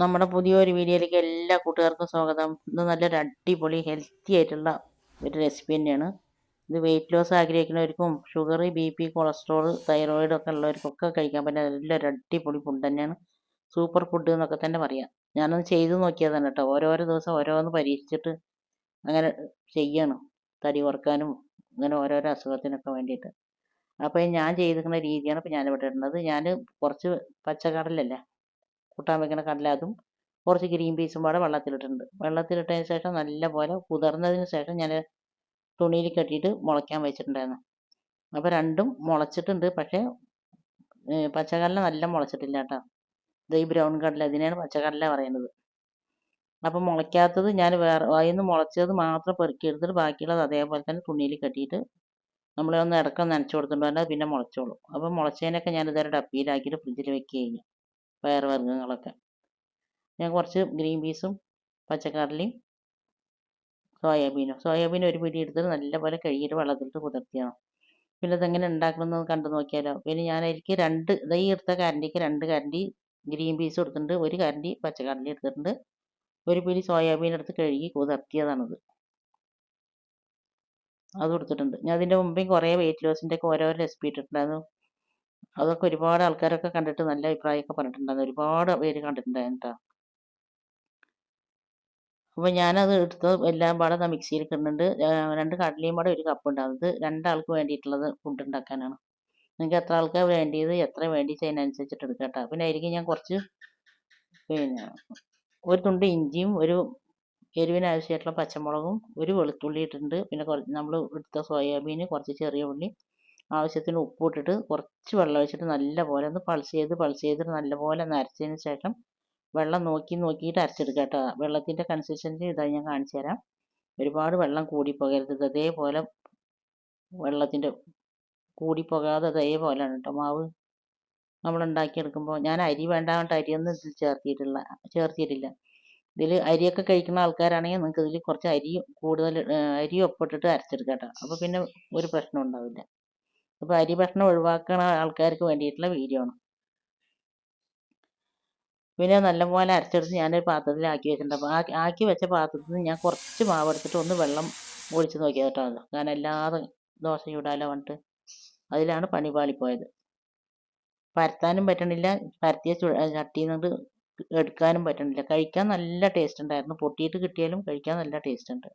നമ്മുടെ പുതിയൊരു വീഡിയോയിലേക്ക് എല്ലാ കൂട്ടുകാർക്കും സ്വാഗതം. ഇത് നല്ലൊരു അടിപൊളി ഹെൽത്തി ആയിട്ടുള്ള ഒരു റെസിപ്പി തന്നെയാണ്. ഇത് weight loss ആഗ്രഹിക്കുന്നവർക്കും sugar B P cholesterol thyroid ഒക്കെ ഉള്ളവർക്കൊക്കെ കഴിക്കാൻ പറ്റുന്ന നല്ലൊരു അടിപൊളി ഫുഡ് തന്നെയാണ്. സൂപ്പർ ഫുഡ് എന്നൊക്കെ തന്നെ പറയാം. ഞാനൊന്ന് ചെയ്ത് നോക്കിയതാണ് കേട്ടോ ഓരോരോ ദിവസം ഓരോന്ന് പരീക്ഷിച്ചിട്ട് അങ്ങനെ ചെയ്യണം. തടി കുറക്കാനും അങ്ങനെ ഓരോരോ അസുഖത്തിനൊക്കെ വേണ്ടിയിട്ട്. അപ്പോൾ ഞാൻ ചെയ്തിരിക്കുന്ന രീതിയാണ് ഇപ്പോൾ ഞാനിവിടെ ഇടുന്നത്. ഞാൻ കുറച്ച് പച്ചക്കടലല്ലേ കൂട്ടാൻ വെക്കുന്ന കടല അതും കുറച്ച് ഗ്രീൻ പീസും പാടെ വെള്ളത്തിലിട്ടിട്ടുണ്ട്. വെള്ളത്തിലിട്ടതിന് ശേഷം നല്ലപോലെ കുതിർന്നതിന് ശേഷം ഞാൻ തുണിയിൽ കെട്ടിയിട്ട് മുളയ്ക്കാൻ വെച്ചിട്ടുണ്ടായിരുന്നു. അപ്പോൾ രണ്ടും മുളച്ചിട്ടുണ്ട്. പക്ഷേ പച്ചക്കടല നല്ല മുളച്ചിട്ടില്ല കേട്ടോ. ഇത് ഈ ബ്രൗൺ കടല ഇതിനെയാണ് പച്ചക്കടല പറയുന്നത്. അപ്പം മുളയ്ക്കാത്തത് ഞാൻ വേറെ അതിൽ നിന്ന് മുളച്ചത് മാത്രം പെറുക്കിയെടുത്തിട്ട് ബാക്കിയുള്ളത് അതേപോലെ തന്നെ തുണിയിൽ കെട്ടിയിട്ട് നമ്മൾ ഒന്ന് ഇടയ്ക്ക് നനച്ചു കൊടുത്തിട്ടുണ്ടെങ്കിൽ പിന്നെ മുളച്ചോളും. അപ്പം മുളച്ചതിനൊക്കെ ഞാൻ ഡപ്പിയിലാക്കിയിട്ട് ഫ്രിഡ്ജിൽ വെക്കുകയും പയർ വർഗങ്ങളൊക്കെ. ഞാൻ കുറച്ച് ഗ്രീൻ പീസും പച്ചക്കറിയും സോയാബീനും. സോയാബീൻ ഒരു പിടി എടുത്തിട്ട് നല്ലപോലെ കഴുകിയിട്ട് വെള്ളത്തിലിട്ട് കുതിർത്തിയാണ്. പിന്നെ ഇതെങ്ങനെ ഉണ്ടാക്കണമെന്ന് കണ്ടു നോക്കിയാലോ? പിന്നെ ഞാൻ എനിക്ക് രണ്ട് ഈ എടുത്ത കരണ്ടിക്ക് രണ്ട് കരണ്ടി ഗ്രീൻ പീസ് എടുത്തിട്ടുണ്ട് ഒരു കരണ്ടി പച്ചക്കടല എടുത്തിട്ടുണ്ട്. ഒരു പിടി സോയാബീൻ എടുത്ത് കഴുകി കുതിർത്തിയതാണത്. അത് കൊടുത്തിട്ടുണ്ട്. ഞാൻ അതിന്റെ മുമ്പേ കുറേ വെയിറ്റ് ലോസിന്റെ ഒക്കെ ഓരോ റെസിപ്പി ഇട്ടിട്ടുണ്ടായിരുന്നു. അതൊക്കെ ഒരുപാട് ആൾക്കാരൊക്കെ കണ്ടിട്ട് നല്ല അഭിപ്രായമൊക്കെ പറഞ്ഞിട്ടുണ്ടായിരുന്നു. ഒരുപാട് പേര് കണ്ടിട്ടുണ്ടായിരുന്നു കേട്ടോ അപ്പോൾ ഞാനത് എടുത്ത് എല്ലാം പാടെ മിക്സിയിൽ കിട്ടുന്നുണ്ട് രണ്ട് കടലയും പാടെ ഒരു കപ്പ് ഉണ്ട്. രണ്ടാൾക്ക് വേണ്ടിയിട്ടുള്ളത് ഫുഡ് ഉണ്ടാക്കാനാണ് നിങ്ങൾക്ക് എത്ര ആൾക്കാണ് വേണ്ടിയത് എത്ര വേണ്ടി അതിനനുസരിച്ചിട്ട് എടുക്കാം പിന്നെ ആയിരിക്കും ഞാൻ കുറച്ച് പിന്നെ ഒരു തുണ്ട് ഇഞ്ചിയും ഒരു എരിവിനാവശ്യമായിട്ടുള്ള പച്ചമുളകും ഒരു വെളുത്തുള്ളി ഇട്ടിട്ടുണ്ട്. പിന്നെ കുറച്ച് നമ്മൾ എടുത്ത സോയാബീൻ കുറച്ച് ചെറിയ ഉള്ളി ആവശ്യത്തിന് ഉപ്പ് ഇട്ടിട്ട് കുറച്ച് വെള്ളം ഒഴിച്ചിട്ട് നല്ലപോലെ ഒന്ന് പൾസ് ചെയ്ത് പൾസ് ചെയ്തിട്ട് നല്ലപോലെ ഒന്ന് അരച്ചതിന് ശേഷം വെള്ളം നോക്കി നോക്കിയിട്ട് അരച്ചെടുക്കുക കേട്ടോ. വെള്ളത്തിന്റെ കൺസിസ്റ്റൻസി ഇതായി ഞാൻ കാണിച്ചു തരാം. ഒരുപാട് വെള്ളം കൂടിപ്പോകരുത്. അതേപോലെ വെള്ളത്തിന്റെ കൂടിപ്പോകാതെ അതേപോലെ അതേപോലെയാണ് കേട്ടോ. മാവ് നമ്മൾ ഉണ്ടാക്കിയെടുക്കുമ്പോൾ ഞാൻ അരി വേണ്ടാണ്ട് അരിയൊന്നും ഇതിൽ ചേർത്തിയിട്ടില്ല ചേർത്തിയിട്ടില്ല. ഇതിൽ അരിയൊക്കെ കഴിക്കുന്ന ആൾക്കാരാണെങ്കിൽ നിങ്ങൾക്ക് ഇതിൽ കുറച്ച് അരി കൂടുതൽ അരി ഒപ്പിട്ടിട്ട് അരച്ചെടുക്കാം കേട്ടോ. അപ്പോൾ പിന്നെ ഒരു പ്രശ്നം ഉണ്ടാവില്ല. അപ്പോൾ അരി ഭക്ഷണം ഒഴിവാക്കുന്ന ആൾക്കാർക്ക് വേണ്ടിയിട്ടുള്ള വീഡിയോ ആണ്. പിന്നെ നല്ലപോലെ അരച്ചെടുത്ത് ഞാനൊരു പാത്രത്തിൽ ആക്കി വെച്ചിട്ടുണ്ട് അപ്പോൾ ആക്കി വെച്ച പാത്രത്തിൽ നിന്ന് ഞാൻ കുറച്ച് മാവ് എടുത്തിട്ട് ഒന്ന് വെള്ളം ഒഴിച്ച് നോക്കിയത് കേട്ടോ കാരണം അല്ലാതെ ദോശ ചൂടാലോ പറഞ്ഞിട്ട് അതിലാണ് പണി പാളിപ്പോയത്. പരത്താനും പറ്റണില്ല. പരത്തിയ ചട്ടിയിൽ നിന്ന് എടുക്കാനും പറ്റണില്ല. കഴിക്കാൻ നല്ല ടേസ്റ്റ് ഉണ്ടായിരുന്നു. പൊട്ടിയിട്ട് കിട്ടിയാലും കഴിക്കാൻ നല്ല ടേസ്റ്റ് ഉണ്ട്.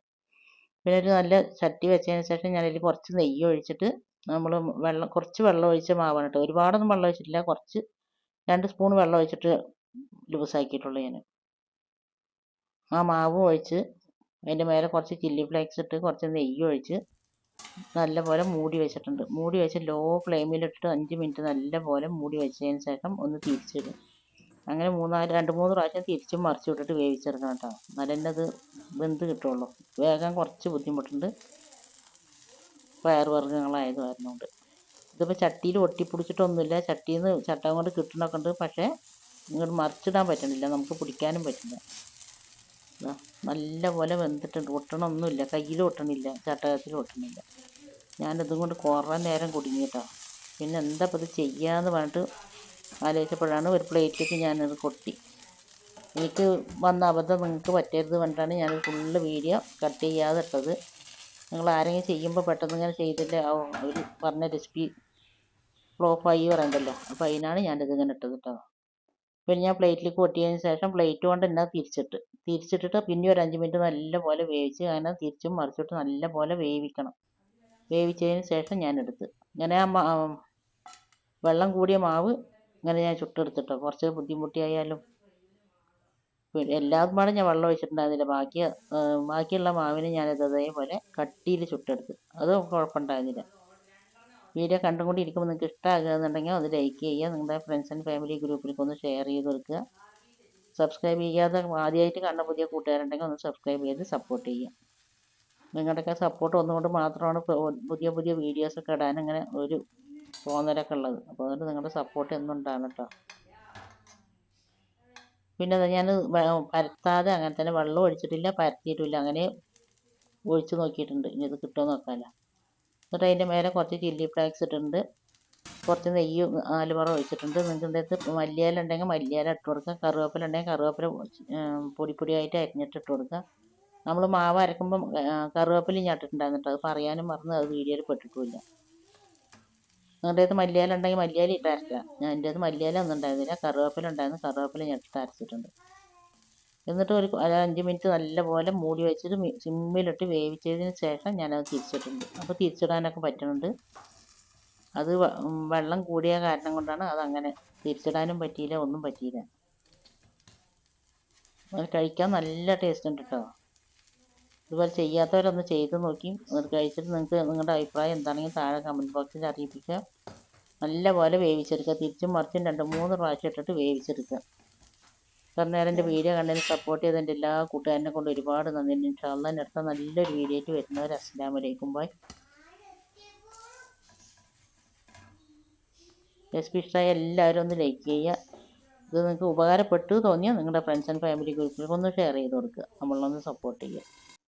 പിന്നെ ഒരു നല്ല ചട്ടി വെച്ചതിന് ശേഷം ഞാനതിൽ കുറച്ച് നെയ്യ് ഒഴിച്ചിട്ട് നമ്മൾ വെള്ളം കുറച്ച് വെള്ളം ഒഴിച്ച മാവാണ് കേട്ടോ ഒരുപാടൊന്നും വെള്ളം ഒഴിച്ചിട്ടില്ല. കുറച്ച് രണ്ട് സ്പൂൺ വെള്ളം ഒഴിച്ചിട്ട് ലൂസാക്കിയിട്ടുള്ളൂ ഞാൻ ആ മാവ് ഒഴിച്ച് അതിന്റെ മേലെ കുറച്ച് ചില്ലി ഫ്ലേക്സ് ഇട്ട് കുറച്ച് നെയ്യ് ഒഴിച്ച് നല്ലപോലെ മൂടി വെച്ചിട്ടുണ്ട്. മൂടി വെച്ച് ലോ ഫ്ലെയിമിലിട്ടിട്ട് അഞ്ച് മിനിറ്റ് നല്ലപോലെ മൂടി വെച്ചതിന് ശേഷം ഒന്ന് തിരിച്ചിടും അങ്ങനെ മൂന്നാൽ രണ്ട് മൂന്ന് പ്രാവശ്യം തിരിച്ചും മറിച്ചു വിട്ടിട്ട് വേവിച്ചെടുക്കണം കേട്ടോ. എന്നാലേ അത് വെന്ത് കിട്ടുള്ളൂ. വേഗം കുറച്ച് ബുദ്ധിമുട്ടുണ്ട്. പയറുവർഗങ്ങളായത് കൊണ്ട് ഇതിപ്പോൾ ചട്ടിയിൽ ഒട്ടിപ്പിടിച്ചിട്ടൊന്നുമില്ല. ചട്ടിയിൽ നിന്ന് ചട്ടം കൊണ്ട് കിട്ടണമൊക്കെ ഉണ്ട്. പക്ഷേ ഇങ്ങോട്ട് മറിച്ചിടാൻ പറ്റണില്ല. നമുക്ക് പിടിക്കാനും പറ്റില്ല. നല്ല പോലെ വെന്തിട്ടുണ്ട്. ഒട്ടണമൊന്നുമില്ല. കയ്യിൽ ഒട്ടണില്ല. ചട്ടകത്തിൽ ഒട്ടണില്ല. ഞാനിതും കൊണ്ട് കുറേ നേരം കുടുങ്ങിയിട്ടോ പിന്നെ എന്താ ഇപ്പോൾ ഇത് ചെയ്യാമെന്ന് പറഞ്ഞിട്ട് ആലോചിച്ചപ്പോഴാണ് ഒരു പ്ലേറ്റിലേക്ക് ഞാനത് കൊട്ടി. എനിക്ക് വന്ന അബദ്ധം നിങ്ങൾക്ക് പറ്റരുത് പറഞ്ഞിട്ടാണ് ഞാൻ ഫുള്ള് വീഡിയോ കട്ട് ചെയ്യാതെ ഇട്ടത്. നിങ്ങൾ ആരെങ്കിലും ചെയ്യുമ്പോൾ പെട്ടെന്ന് ഇങ്ങനെ ചെയ്തില്ല അവർ പറഞ്ഞ റെസിപ്പി ഫ്ലോപ്പായി പറയണ്ടല്ലോ. അപ്പോൾ അതിനാണ് ഞാനിത് ഇങ്ങനെ ഇട്ടത് കേട്ടോ പിന്നെ ഞാൻ പ്ലേറ്റിലേക്ക് കൊട്ടിയതിന് ശേഷം പ്ലേറ്റ് കൊണ്ട് തന്നെ തിരിച്ചിട്ട്. തിരിച്ചിട്ടിട്ട് പിന്നെ ഒരു അഞ്ച് മിനിറ്റ് നല്ലപോലെ വേവിച്ച് അങ്ങനെ തിരിച്ചും മറിച്ചിട്ട് നല്ലപോലെ വേവിക്കണം. വേവിച്ചതിന് ശേഷം ഞാൻ എടുത്ത് ഇങ്ങനെ ആ വെള്ളം കൂടിയ മാവ് ഇങ്ങനെ ഞാൻ ചുട്ടെടുത്തിട്ടോ കുറച്ച് ബുദ്ധിമുട്ടിയായാലും എല്ലാതും പാടെ ഞാൻ വെള്ളം ഒഴിച്ചിട്ടുണ്ടായിരുന്നില്ല. ബാക്കി ബാക്കിയുള്ള മാവിനെ ഞാൻ അതേപോലെ കട്ടിയിൽ ചുട്ടെടുത്ത്. അത് കുഴപ്പമുണ്ടായിരുന്നില്ല. വീഡിയോ കണ്ടുകൊണ്ടിരിക്കുമ്പോൾ നിങ്ങൾക്ക് ഇഷ്ടമാകുകയെന്നുണ്ടെങ്കിൽ അത് ലൈക്ക് ചെയ്യുക. നിങ്ങളുടെ ഫ്രണ്ട്സ് ആൻഡ് ഫാമിലി ഗ്രൂപ്പിലേക്ക് ഒന്ന് ഷെയർ ചെയ്ത് കൊടുക്കുക. സബ്സ്ക്രൈബ് ചെയ്യാതെ ആദ്യമായിട്ട് കണ്ട പുതിയ കൂട്ടുകാരുണ്ടെങ്കിൽ ഒന്ന് സബ്സ്ക്രൈബ് ചെയ്ത് സപ്പോർട്ട് ചെയ്യുക. നിങ്ങളുടെയൊക്കെ സപ്പോർട്ട് ഒന്നുകൊണ്ട് മാത്രമാണ് പുതിയ പുതിയ വീഡിയോസൊക്കെ ഇടാൻ അങ്ങനെ ഒരു തോന്നലൊക്കെ ഉള്ളത്. അപ്പോൾ അതുകൊണ്ട് നിങ്ങളുടെ സപ്പോർട്ട് എന്നും കേട്ടോ. പിന്നെ ഞാൻ പരത്താതെ അങ്ങനെ തന്നെ വെള്ളം ഒഴിച്ചിട്ടില്ല പരത്തിയിട്ടില്ല. അങ്ങനെ ഒഴിച്ച് നോക്കിയിട്ടുണ്ട്. ഇനി ഇത് കിട്ടുമോ നോക്കാമല്ലോ എന്നിട്ട് അതിന്റെ മേലെ കുറച്ച് ചില്ലി ഫ്ലേക്സ് ഇട്ടിട്ടുണ്ട്. കുറച്ച് നെയ്യ് നാല് പറ ഒഴിച്ചിട്ടുണ്ട്. നിങ്ങൾക്ക് എന്തെങ്കിലും മല്ലിയില ഉണ്ടെങ്കിൽ മല്ലിയില ഇട്ട് കൊടുക്കുക. കറിവേപ്പില ഉണ്ടെങ്കിൽ കറിവേപ്പില പൊടി പൊടിയായിട്ട് അരിഞ്ഞിട്ട് ഇട്ട് കൊടുക്കുക. നമ്മൾ മാവ് അരക്കുമ്പം കറിവേപ്പിലയും ഞാൻ കേട്ടോ. അത് പറയാനും മറന്ന് അത് വീഡിയോയിൽ പെട്ടിട്ടുമില്ല. നിങ്ങളുടെ അടുത്ത് മല്ലിയില ഉണ്ടെങ്കിൽ മല്ലിയില ഇട്ട് ഞാൻ എന്റെ അത് മല്ലിയില ഒന്നും ഉണ്ടായിരുന്നില്ല. കറിവേപ്പില ഉണ്ടായിരുന്നു. കറിവേപ്പില എടുത്ത് അരച്ചിട്ടുണ്ട്. എന്നിട്ട് ഒരു ഒരു അഞ്ച് മിനിറ്റ് നല്ലപോലെ മൂടി വെച്ചിട്ട് സിമ്മിലിട്ട് വേവിച്ചതിന് ശേഷം ഞാനത് തിരിച്ചിട്ടുണ്ട്. അപ്പോൾ തിരിച്ചിടാനൊക്കെ പറ്റുന്നുണ്ട്. അത് വെള്ളം കൂടിയ കാരണം കൊണ്ടാണ് അതങ്ങനെ തിരിച്ചിടാനും പറ്റിയില്ല ഒന്നും പറ്റിയില്ല. അത് കഴിക്കാൻ നല്ല ടേസ്റ്റ് ഉണ്ട് കേട്ടോ ഇതുപോലെ ചെയ്യാത്തവരൊന്ന് ചെയ്ത് നോക്കി. അത് കഴിച്ചിട്ട് നിങ്ങൾക്ക് നിങ്ങളുടെ അഭിപ്രായം എന്താണെങ്കിലും താഴെ കമന്റ് ബോക്സിൽ അറിയിപ്പിക്കുക നല്ലപോലെ വേവിച്ചെടുക്കുക. തിരിച്ചും മറിച്ചും രണ്ട് മൂന്ന് പ്രാവശ്യം ഇട്ടിട്ട് വേവിച്ചെടുക്കുക. കാരണം നേരം എന്റെ വീഡിയോ കണ്ടതിന് സപ്പോർട്ട് ചെയ്ത എന്റെ എല്ലാ കൂട്ടുകാരനെ കൊണ്ട് ഒരുപാട് നന്ദി. ഇൻഷാല്ല അടുത്ത നല്ലൊരു വീഡിയോ ആയിട്ട് വരുന്നവർ. അസ്സാം വലൈക്കും ബൈ റെസിപ്പി ഇഷ്ടമായ എല്ലാവരും ഒന്ന് ലൈക്ക് ചെയ്യുക. ഇത് നിങ്ങൾക്ക് ഉപകാരപ്പെട്ടു തോന്നിയാൽ നിങ്ങളുടെ ഫ്രണ്ട്സ് ആൻഡ് ഫാമിലി ഗ്രൂപ്പിലേക്ക് ഒന്ന് ഷെയർ ചെയ്ത് കൊടുക്കുക. നമ്മളൊന്ന് സപ്പോർട്ട് ചെയ്യുക.